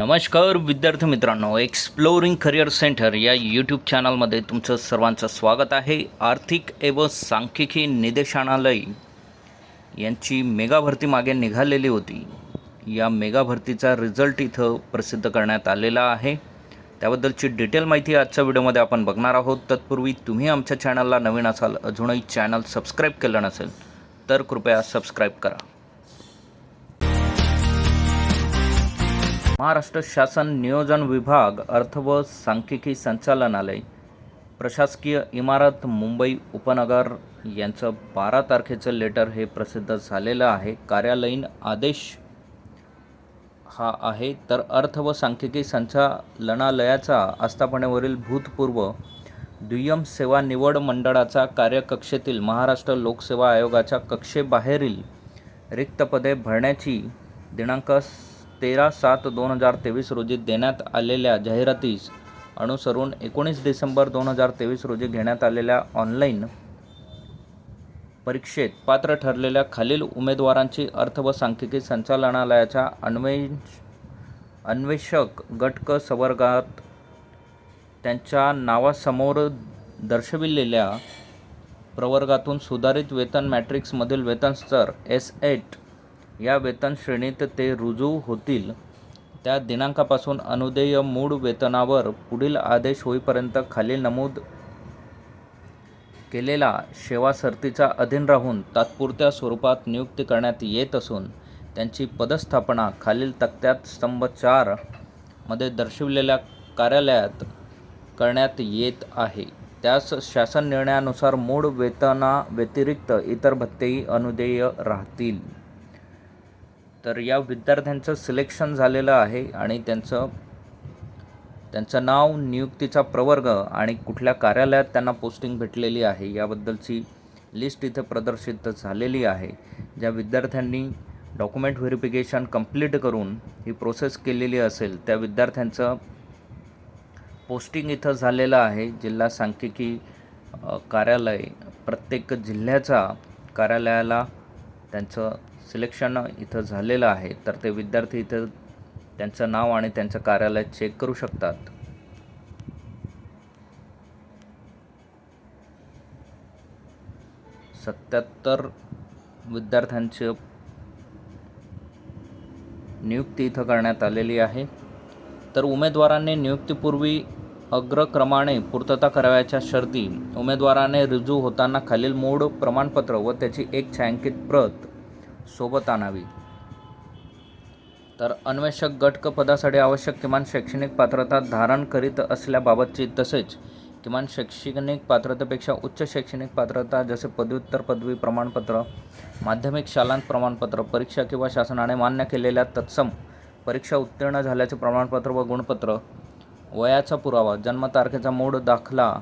नमस्कार विद्यार्थी मित्रांनो एक्सप्लोरिंग करिअर सेंटर या यूट्यूब चॅनलमध्ये तुमचं सर्वांचं स्वागत आहे. आर्थिक एव सांख्यिकी निदेशनालय यांची मेगा भरती मागे निघालेली होती. या मेगा भरतीचा रिझल्ट इथं प्रसिद्ध करण्यात आलेला आहे. त्याबद्दलची डिटेल माहिती आजच्या व्हिडिओमध्ये आपण बघणार आहोत. तत्पूर्वी तुम्ही आमच्या चॅनलला नवीन असाल अजूनही चॅनल सबस्क्राईब केलं नसेल तर कृपया सबस्क्राईब करा. महाराष्ट्र शासन नियोजन विभाग अर्थ व सांख्यिकी संचालनालय. प्रशासकीय इमारत मुंबई उपनगर यांचं बारा तारखेचं लेटर हे प्रसिद्ध झालेलं आहे. कार्यालयीन आदेश हा आहे. तर अर्थ व सांख्यिकी संचालनालयाचा आस्थापनेवरील भूतपूर्व दुय्यम सेवा निवड मंडळाचा कार्यकक्षेतील महाराष्ट्र लोकसेवा आयोगाच्या कक्षेबाहेरील रिक्त पदे भरण्याची दिनांक तेरा सात दोन हजार तेवीस रोजी देण्यात आलेल्या जाहिरातीस अनुसरून एकोणीस डिसेंबर दोन हजार तेवीस रोजी घेण्यात आलेल्या ऑनलाईन परीक्षेत पात्र ठरलेल्या खालील उमेदवारांची अर्थ व सांख्यिकी संचालनालयाच्या अन्वेष अन्वेषक गटक संवर्गात त्यांच्या नावासमोर दर्शविलेल्या प्रवर्गातून सुधारित वेतन मॅट्रिक्समधील वेतन स्तर एस एट या वेतन श्रेणीत ते रुजू होतील. त्या दिनांकापासून अनुदेय मूळ वेतनावर पुढील आदेश होईपर्यंत खालील नमूद केलेला सेवा सरतीचा अधीन राहून तात्पुरत्या स्वरूपात नियुक्ती करण्यात येत असून त्यांची पदस्थापना खालील तक्त्यात स्तंभ चारमध्ये दर्शविलेल्या कार्यालयात करण्यात येत आहे. त्यास शासन निर्णयानुसार मूळ वेतना व्यतिरिक्त इतर भत्तेही अनुदेय राहतील. तर या विद्यार्थ्यांचं सिलेक्शन झालेलं आहे आणि त्यांचं त्यांचं नाव नियुक्तीचा प्रवर्ग आणि कुठल्या कार्यालयात त्यांना पोस्टिंग भेटलेली आहे याबद्दलची लिस्ट इथे प्रदर्शित झालेली आहे. ज्या विद्यार्थ्यांनी डॉक्युमेंट व्हेरिफिकेशन कंप्लीट करून ही प्रोसेस केलेली असेल त्या विद्यार्थ्यांचं पोस्टिंग इथं झालेलं आहे. जिल्हा सांख्यिकी कार्यालय प्रत्येक जिल्ह्याच्या कार्यालयाला त्यांचं सिलेक्शन इथं झालेलं आहे तर ते विद्यार्थी इथं त्यांचं नाव आणि त्यांचं कार्यालय चेक करू शकतात. सत्याहत्तर विद्यार्थ्यांची नियुक्ती इथं करण्यात आलेली आहे. तर उमेदवारांनी नियुक्तीपूर्वी अग्रक्रमाने पूर्तता करावयाच्या शर्ती उमेदवाराने रुजू होताना खालील मूळ प्रमाणपत्र व त्याची एक छायांकित प्रत सोबत आणावी तर अन्वेषक गटक पदासाठी आवश्यक किमान शैक्षणिक पात्रता धारण करीत असल्याबाबतची तसेच किमान शैक्षणिक पात्रतेपेक्षा उच्च शैक्षणिक पात्रता जसे पदव्युत्तर पदवी प्रमाणपत्र माध्यमिक शालांत प्रमाणपत्र परीक्षा किंवा शासनाने मान्य केलेल्या तत्सम परीक्षा उत्तीर्ण झाल्याचे प्रमाणपत्र व गुणपत्र वयाचा पुरावा जन्मतारखेचा मूळ दाखला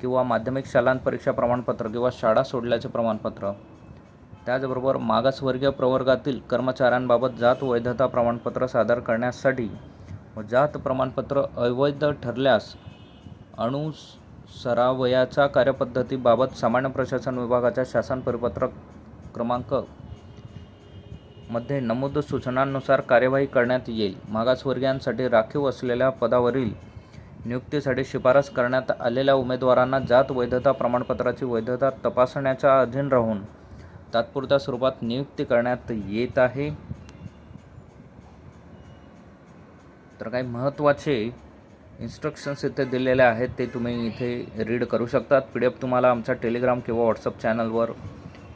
किंवा माध्यमिक शालांत परीक्षा प्रमाणपत्र किंवा शाळा सोडल्याचे प्रमाणपत्र त्याचबरोबर मागासवर्गीय प्रवर्गातील कर्मचाऱ्यांबाबत जात वैधता प्रमाणपत्र सादर करण्यासाठी व जात प्रमाणपत्र अवैध ठरल्यास अनुसरावयाच्या कार्यपद्धतीबाबत सामान्य प्रशासन विभागाच्या शासन परिपत्रक क्रमांकमध्ये नमूद सूचनांनुसार कार्यवाही करण्यात येईल. मागासवर्गीयांसाठी राखीव असलेल्या पदावरील नियुक्तीसाठी शिफारस करण्यात आलेल्या उमेदवारांना जात वैधता प्रमाणपत्राची वैधता तपासण्याच्या अधीन राहून तात्पुरत्या स्वरूपात नियुक्ती करण्यात येत आहे. तर काही महत्त्वाचे इन्स्ट्रक्शन्स इथे दिलेले आहेत ते तुम्ही इथे रीड करू शकतात. पी डी एफ तुम्हाला आमच्या टेलिग्राम किंवा व्हॉट्सअप चॅनलवर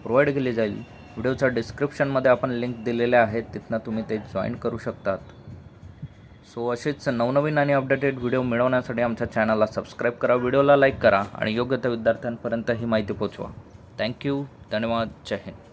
प्रोव्हाइड केली जाईल. व्हिडिओच्या डिस्क्रिप्शनमध्ये आपण लिंक दिलेले आहेत तिथनं तुम्ही ते जॉईन करू शकतात. सो असेच नवनवीन आणि अपडेटेड व्हिडिओ मिळवण्यासाठी आमच्या चॅनलला सबस्क्राईब करा व्हिडिओला लाईक करा आणि योग्य त्या विद्यार्थ्यांपर्यंत ही माहिती पोचवा थँक्यू धन्यवाद. जय हिंद.